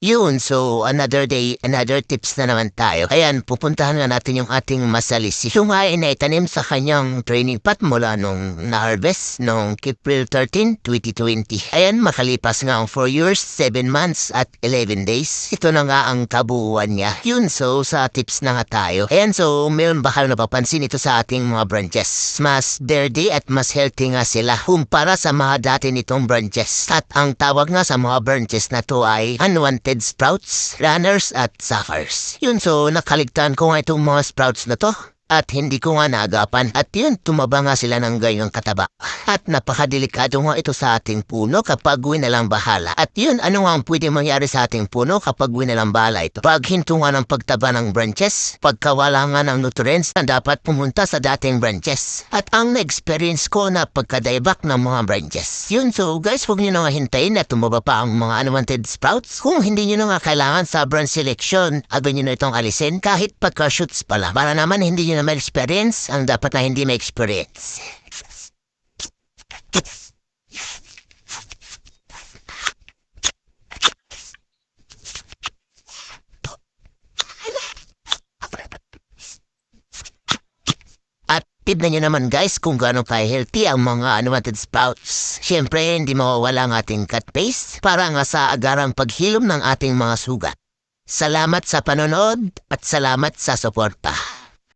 Yun, so another day, another tips na naman tayo. Ayan, pupuntahan nga natin yung ating masalis. Yung nga ay naitanim sa kanyang training pot mula nung na-harvest nung April 13, 2020. Ayan, makalipas nga ang 4 years, 7 months at 11 days. Ito na nga ang kabuuan niya. Yun, so sa tips na nga tayo. Ayan, so meron ba kayo napapansin ito sa ating mga branches? Mas dirty at mas healthy nga sila kumpara sa mga dati nitong branches. At ang tawag nga sa mga branches na to ay unwanted sprouts, runners at suckers. Yun so nakaligtaan ko nga itong mga sprouts na to at hindi ko nga naagapan at yun tumaba nga sila ng ganyang kataba. At napakadelikado nga ito sa ating puno kapag winalang bahala. At yun ano nga ang pwede mangyari sa ating puno kapag winalang bahala ito. Pag hinto nga ng pagtaba ng branches, pagkawala nga ng nutrients na dapat pumunta sa dating branches. At ang na-experience ko na pagkadaybak ng mga branches. Yun so guys huwag nyo na nga hintayin na tumaba pa ang mga unwanted sprouts. Kung hindi nyo na nga kailangan sa branch selection, agad nyo na itong alisin kahit pagka-shoots pala. Para naman hindi nyo na may experience ang dapat na hindi may experience. At tignan nyo naman guys kung gaano ka-healthy ang mga unwanted sprouts. Siyempre, hindi mawawala ang ating cut paste para nga sa agarang paghilom ng ating mga sugat. Salamat sa panonood at salamat sa suporta.